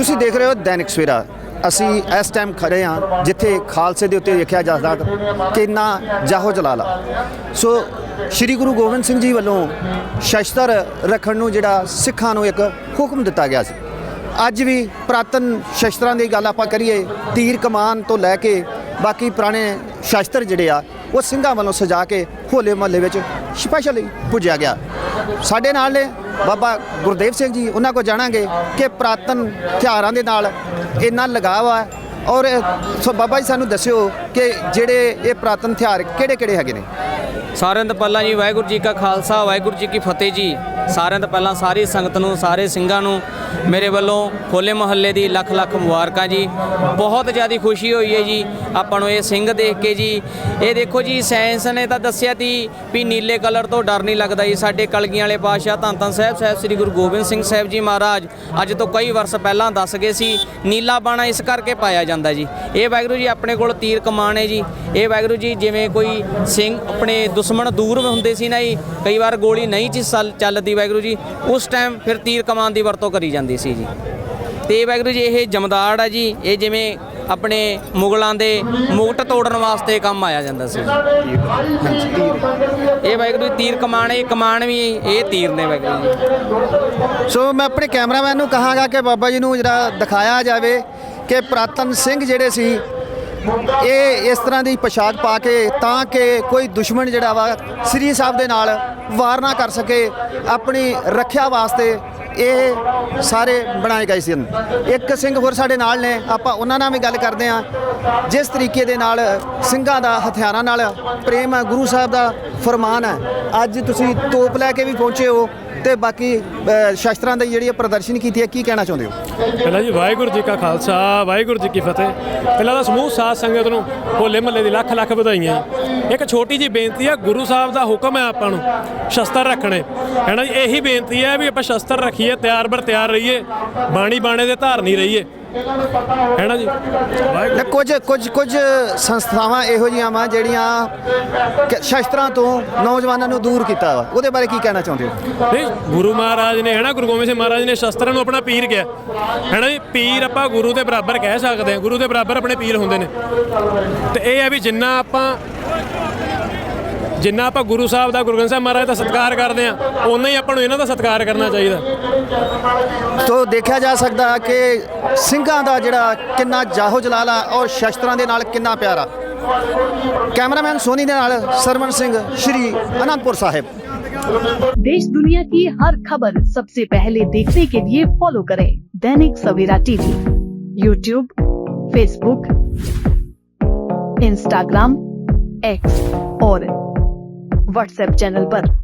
ਤੁਸੀਂ ਦੇਖ ਰਹੇ ਹੋ ਦੈਨਿਕ ਸਵੇਰਾ। ਅਸੀਂ ਇਸ ਟਾਈਮ ਖੜੇ ਹਾਂ, ਜਿੱਥੇ ਖਾਲਸੇ ਦੇ ਉੱਤੇ ਦੇਖਿਆ ਜਾ ਸਕਦਾ ਕਿ ਇੰਨਾ ਜਾਹੋ ਜਲਾਲਾ ਸੋ ਸ੍ਰੀ ਗੁਰੂ ਗੋਬਿੰਦ ਸਿੰਘ ਜੀ ਵੱਲੋਂ ਸ਼ਸਤਰ ਰੱਖਣ ਨੂੰ ਜਿਹੜਾ ਸਿੱਖਾਂ ਨੂੰ ਇੱਕ ਹੁਕਮ ਦਿੱਤਾ ਗਿਆ ਸੀ। ਅੱਜ ਵੀ ਪ੍ਰਾਤਨ ਸ਼ਸਤਰਾਂ ਦੀ ਗੱਲ ਆਪਾਂ ਕਰੀਏ, ਤੀਰ ਕਮਾਨ ਤੋਂ ਲੈ ਕੇ ਬਾਕੀ ਪੁਰਾਣੇ ਸ਼ਸਤਰ ਜਿਹੜੇ ਆ, ਉਹ ਸਿੰਘਾਂ ਵੱਲੋਂ ਸਜਾ ਕੇ ਹੋਲੇ ਮਹੱਲੇ ਵਿੱਚ ਸਪੈਸ਼ਲੀ ਪੁੱਜਿਆ ਗਿਆ। ਸਾਡੇ ਨਾਲ ਨੇ ਬਾਬਾ ਗੁਰਦੇਵ ਸਿੰਘ ਜੀ, ਉਹਨਾਂ ਕੋ ਜਾਣਾਂਗੇ ਕਿ ਪ੍ਰਾਤਨ ਹਥਿਆਰਾਂ ਦੇ ਨਾਲ ਇੰਨਾ ਲਗਾਵ ਆ। ਔਰ ਸੋ ਬਾਬਾ ਜੀ ਸਾਨੂੰ ਦੱਸਿਓ ਕਿ ਜਿਹੜੇ ਇਹ ਪ੍ਰਾਤਨ ਹਥਿਆਰ ਕਿਹੜੇ ਕਿਹੜੇ ਹੈਗੇ ਨੇ? ਸਾਰਿਆਂ ਤੋਂ ਪਹਿਲਾਂ ਜੀ ਵਾਹਿਗੁਰੂ ਜੀ ਕਾ ਖਾਲਸਾ, ਵਾਹਿਗੁਰੂ ਜੀ ਕੀ ਫਤਿਹ ਜੀ। ਸਾਰਿਆਂ ਤੋਂ ਪਹਿਲਾਂ ਸਾਰੀ ਸੰਗਤ ਨੂੰ, ਸਾਰੇ ਸਿੰਘਾਂ ਨੂੰ ਮੇਰੇ ਵੱਲੋਂ ਹੋਲੇ ਮਹੱਲੇ ਦੀ ਲੱਖ ਲੱਖ ਮੁਬਾਰਕਾਂ ਜੀ। ਬਹੁਤ ਜ਼ਿਆਦਾ ਖੁਸ਼ੀ ਹੋਈ ਹੈ ਜੀ, ਆਪਾਂ ਨੂੰ ਇਹ ਸਿੰਘ ਦੇਖ ਕੇ ਜੀ। ਇਹ ਦੇਖੋ ਜੀ ਸਾਇੰਸ ਨੇ ਤਾਂ ਦੱਸਿਆ ਸੀ ਵੀ ਨੀਲੇ ਕਲਰ ਤੋਂ ਡਰ ਨਹੀਂ ਲੱਗਦਾ ਜੀ। ਸਾਡੇ ਕਲਗੀਆਂ ਵਾਲੇ ਪਾਤਸ਼ਾਹ ਧੰਨ ਧੰਨ ਸਾਹਿਬ ਸਾਹਿਬ ਸ੍ਰੀ ਗੁਰੂ ਗੋਬਿੰਦ ਸਿੰਘ ਸਾਹਿਬ ਜੀ ਮਹਾਰਾਜ, ਅੱਜ ਤੋਂ ਕਈ ਵਰਸ ਪਹਿਲਾਂ ਦੱਸ ਗਏ ਸੀ, ਨੀਲਾ ਬਾਣਾ ਇਸ ਕਰਕੇ ਪਾਇਆ ਜਾਂਦਾ ਜੀ। ਇਹ ਵਾਹਿਗੁਰੂ ਜੀ ਆਪਣੇ ਕੋਲ ਤੀਰ ਕਮਾਨ ਹੈ ਜੀ। ਇਹ ਵਾਹਿਗੁਰੂ ਜੀ, ਜਿਵੇਂ ਕੋਈ ਸਿੰਘ ਆਪਣੇ ਦੁਸ਼ਮਣ ਦੂਰ ਹੁੰਦੇ ਸੀ ਨਾ ਜੀ, ਕਈ ਵਾਰ ਗੋਲੀ ਨਹੀਂ ਚ ਚੱਲਦੀ ਵਾਹਿਗੁਰੂ ਜੀ, ਉਸ ਟਾਈਮ ਫਿਰ ਤੀਰ ਕਮਾਨ ਦੀ ਵਰਤੋਂ ਕਰੀ ਜਾਂਦੀ ਸੀ ਜੀ। ਤੇ ਵਾਹਿਗੁਰੂ ਜੀ, ਇਹ ਜਮਦਾੜ ਹੈ ਜੀ, ਇਹ ਜਿਵੇਂ ਆਪਣੇ ਮੁਗਲਾਂ ਦੇ ਮੁਕਟ ਤੋੜਨ ਵਾਸਤੇ ਕੰਮ ਆਇਆ ਜਾਂਦਾ ਸੀ। ਇਹ ਵਾਹਿਗੁਰੂ ਜੀ, ਤੀਰ ਕਮਾਨ, ਇਹ ਕਮਾਨ ਵੀ ਇਹ ਤੀਰ ਨੇ ਵਾਹਿਗੁਰੂ ਜੀ। ਸੋ ਮੈਂ ਆਪਣੇ ਕੈਮਰਾਮੈਨ ਨੂੰ ਕਹਾਂਗਾ ਕਿ ਬਾਬਾ ਜੀ ਨੂੰ ਜਿਹੜਾ ਦਿਖਾਇਆ ਜਾਵੇ ਕਿ ਪ੍ਰਾਤਨ ਸਿੰਘ ਜਿਹੜੇ ਸੀ ਇਹ ਇਸ ਤਰ੍ਹਾਂ ਦੀ ਪੋਸ਼ਾਕ ਪਾ ਕੇ ਤਾਂ ਕਿ ਕੋਈ ਦੁਸ਼ਮਣ ਜਿਹੜਾ ਵਾ ਸ੍ਰੀ ਸਾਹਿਬ ਦੇ ਨਾਲ ਵਾਰ ਨਾ ਕਰ ਸਕੇ, ਆਪਣੀ ਰੱਖਿਆ ਵਾਸਤੇ ਇਹ ਸਾਰੇ ਬਣਾਏ ਗਏ ਸੀ। ਇੱਕ ਸਿੰਘ ਹੋਰ ਸਾਡੇ ਨਾਲ ਨੇ, ਆਪਾਂ ਉਹਨਾਂ ਨਾਲ ਵੀ ਗੱਲ ਕਰਦੇ ਹਾਂ। ਜਿਸ ਤਰੀਕੇ ਦੇ ਨਾਲ ਸਿੰਘਾਂ ਦਾ ਹਥਿਆਰਾਂ ਨਾਲ ਪ੍ਰੇਮ ਹੈ ਗੁਰੂ ਸਾਹਿਬ ਦਾ ਫਰਮਾਨ ਹੈ। ਅੱਜ ਤੁਸੀਂ ਤੋਪ ਲੈ ਕੇ ਵੀ ਪਹੁੰਚੇ ਹੋ। ਤੇ ਬਾਕੀ ਸ਼ਸਤਰਾਂ ਦੀ ਜਿਹੜੀ ਪ੍ਰਦਰਸ਼ਨ ਕੀਤੀ ਹੈ, ਕੀ ਕਹਿਣਾ ਚਾਹੁੰਦੇ ਹੋ? ਪਹਿਲਾਂ ਜੀ ਵਾਹਿਗੁਰੂ ਜੀ ਕਾ ਖਾਲਸਾ, ਵਾਹਿਗੁਰੂ ਜੀ ਕੀ ਫਤਿਹ। ਪਹਿਲਾਂ ਤਾਂ ਸਮੂਹ ਸਾਧ ਸੰਗਤ ਨੂੰ ਹੋਲੇ ਮਹੱਲੇ ਦੀ ਲੱਖ ਲੱਖ ਵਧਾਈਆਂ ਇੱਕ ਛੋਟੀ ਜੀ ਬੇਨਤੀ ਹੈ ਗੁਰੂ ਸਾਹਿਬ ਦਾ ਹੁਕਮ ਹੈ ਆਪਾਂ ਨੂੰ ਸ਼ਸਤਰ ਰੱਖਣੇ। ਹੈ ਨਾ ਜੀ, ਇਹੀ ਬੇਨਤੀ ਹੈ ਵੀ ਆਪਾਂ ਸ਼ਸਤਰ ਰੱਖੀਏ, ਤਿਆਰ ਬਰ ਤਿਆਰ ਰਹੀਏ, ਬਾਣੀ ਬਾਣੇ ਦੇ ਧਾਰਨੀ ਰਹੀਏ। ਹੈ ਨਾ ਜੀ? ਨੇ ਕੁਝ ਕੁਝ ਕੁਝ ਸੰਸਥਾਵਾਂ ਇਹੋ ਜਿਹੀਆਂ ਵਾ ਜਿਹੜੀਆਂ ਸ਼ਸਤਰਾਂ ਤੋਂ ਨੌਜਵਾਨਾਂ ਨੂੰ ਦੂਰ ਕੀਤਾ ਵਾ। ਉਹਦੇ ਬਾਰੇ ਕੀ ਕਹਿਣਾ ਚਾਹੁੰਦੇ ਹੋ? ਨਹੀਂ ਗੁਰੂ ਮਹਾਰਾਜ ਨੇ ਹੈ ਨਾ ਗੁਰੂ ਗੋਬਿੰਦ ਸਿੰਘ ਮਹਾਰਾਜ ਨੇ ਸ਼ਸਤਰਾਂ ਨੂੰ ਆਪਣਾ ਪੀਰ ਕਿਹਾ। ਹੈ ਨਾ ਜੀ? ਪੀਰ ਆਪਾਂ ਗੁਰੂ ਦੇ ਬਰਾਬਰ ਕਹਿ ਸਕਦੇ ਹਾਂ। ਗੁਰੂ ਦੇ ਬਰਾਬਰ ਆਪਣੇ ਪੀਰ ਹੁੰਦੇ ਨੇ। ਤੇ ਇਹ ਹੈ ਵੀ ਜਿੰਨਾ ਆਪਾਂ ਜਿੰਨਾ ਆਪਾਂ ਗੁਰੂ ਸਾਹਿਬ ਦਾ ਗੁਰੂ ਗ੍ਰੰਥ ਸਾਹਿਬ ਮਹਾਰਾਜ ਦਾ ਸਤਿਕਾਰ ਕਰਦੇ ਆ ਓਨਾ ਹੀ ਆਪਾਂ ਨੂੰ ਇਹਨਾਂ ਦਾ ਸਤਿਕਾਰ ਕਰਨਾ ਚਾਹੀਦਾ ਤੋ ਦੇਖਿਆ ਜਾ ਸਕਦਾ ਕਿ ਸਿੰਘਾਂ ਦਾ ਜਿਹੜਾ ਕਿੰਨਾ ਜਾਹੋ ਜਲਾਲ ਆ ਔਰ ਸ਼ਸਤਰਾਂ ਦੇ ਨਾਲ ਕਿੰਨਾ ਪਿਆਰਾ ਕੈਮਰਾਮੈਨ ਸੋਨੀ ਦੇ ਨਾਲ ਸਰਵਨ ਸਿੰਘ ਸ਼੍ਰੀ ਅਨੰਦਪੁਰ ਸਾਹਿਬ देश दुनिया की हर खबर सबसे पहले देखने के लिए फॉलो करें Dainik Savera TV YouTube Facebook Instagram X और व्हाट्सएप चैनल पर।